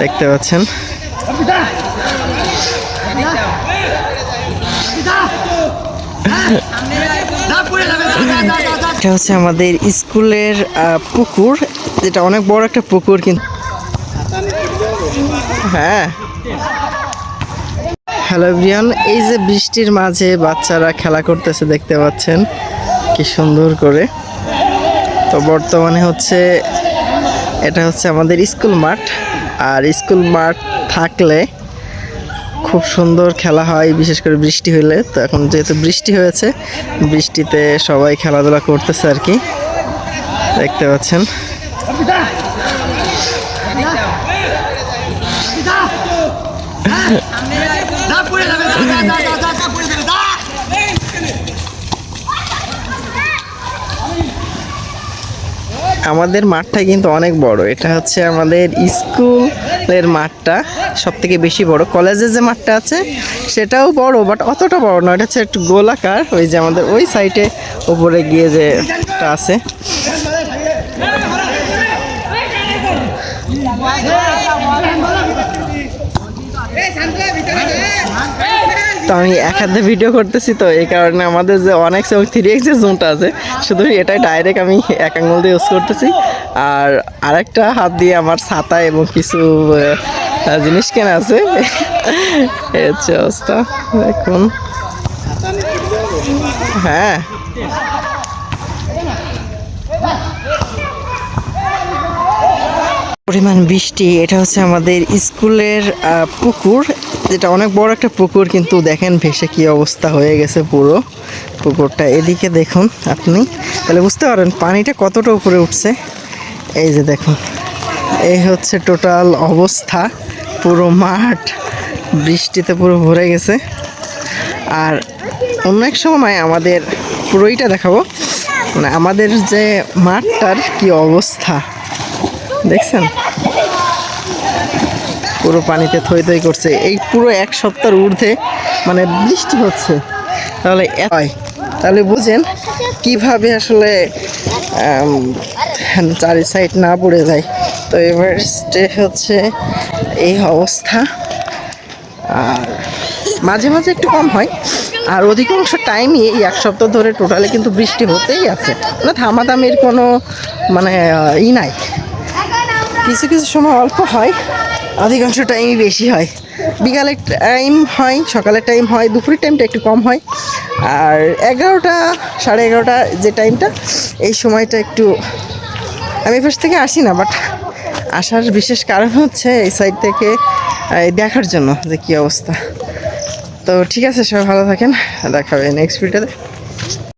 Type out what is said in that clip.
দেখতে পাচ্ছেন। এটা হচ্ছে আমাদের স্কুলের পুকুর। যেটা অনেক বড় একটা পুকুর কিন্তু। হ্যাঁ। হ্যালো ব্রিয়ান এই যে বৃষ্টির মাঝে বাচ্চারা খেলা করতেছে দেখতে পাচ্ছেন। কি সুন্দর করে। তো বর্তমানে হচ্ছে, এটা হচ্ছে আমাদের স্কুল মাঠ। আর স্কুল মাঠ থাকলে খুব সুন্দর খেলা হয় বিশেষ করে বৃষ্টি হলে তো এখন যেহেতু বৃষ্টি হয়েছে বৃষ্টিতে সবাই খেলাধুলা করতেছে আর কি। দেখতে পাচ্ছেন। আমাদের মাঠটা কিন্তু অনেক বড়। এটা হচ্ছে আমাদের স্কুলের মাঠটা সব থেকে বেশি বড়। কলেজের যে মাঠটা আছে, সেটাও বড় বাট অতটা বড় না এটা হচ্ছে একটু গোলাকার, ওই যে আমাদের ওই সাইডে ওপরে গিয়ে যে আছে। তো আমি এক হাতে ভিডিও করতেছি তো, এই কারণে আমাদের যে অনেক এবং থ্রি এক্সের জুমটা আছে, শুধু এটাই ডাইরেক্ট আমি এক আঙুল দিয়ে ইউজ করতেছি। আর আরেকটা হাত দিয়ে আমার ছাতা এবং কিছু জিনিস কেনা আছে। অবস্থা, দেখুন। হ্যাঁ। পরিমাণ বৃষ্টি, এটা হচ্ছে আমাদের স্কুলের পুকুর। যেটা অনেক বড় একটা পুকুর, কিন্তু দেখেন ভেসে কি অবস্থা হয়ে গেছে পুরো পুকুরটা। এদিকে দেখুন আপনি, তাহলে বুঝতে পারেন পানিটা কতটা উপরে উঠছে। এই যে দেখুন, এই হচ্ছে টোটাল অবস্থা, পুরো মাঠ, বৃষ্টিতে পুরো ভরে গেছে। আর অন্য এক সময় আমাদের, পুরোইটা দেখাবো। মানে আমাদের যে মাঠটার কি অবস্থা, দেখছেন? পুরো পানিতে থই থই করছে। এই পুরো এক সপ্তাহের ঊর্ধ্বে মানে বৃষ্টি হচ্ছে। তাহলে হয়। তাহলে বুঝেন কীভাবে আসলে চারি সাইড না পড়ে যায়। তো এভারেস্টে হচ্ছে এই অবস্থা। আর মাঝে মাঝে একটু কম হয়। আর অধিকাংশ টাইমই এই এক সপ্তাহ ধরে টোটালি কিন্তু বৃষ্টি হতেই আছে। না থামাথামির কোনো মানে ই নাই। কিছু কিছু সময় অল্প হয়, অধিকাংশ টাইমই বেশি হয়। বিকালের টাইম হয়, সকালের টাইম হয়, দুপুরের টাইমটা একটু কম হয়। আর এগারোটা, সাড়ে এগারোটা যে টাইমটা এই সময়টা একটু আমি পাশ থেকে আসি না বাট আসার বিশেষ কারণ হচ্ছে এই সাইড থেকে দেখার জন্য যে কী অবস্থা। তো ঠিক আছে, সবাই ভালো থাকেন, দেখা হবে নেক্সট ভিডিওতে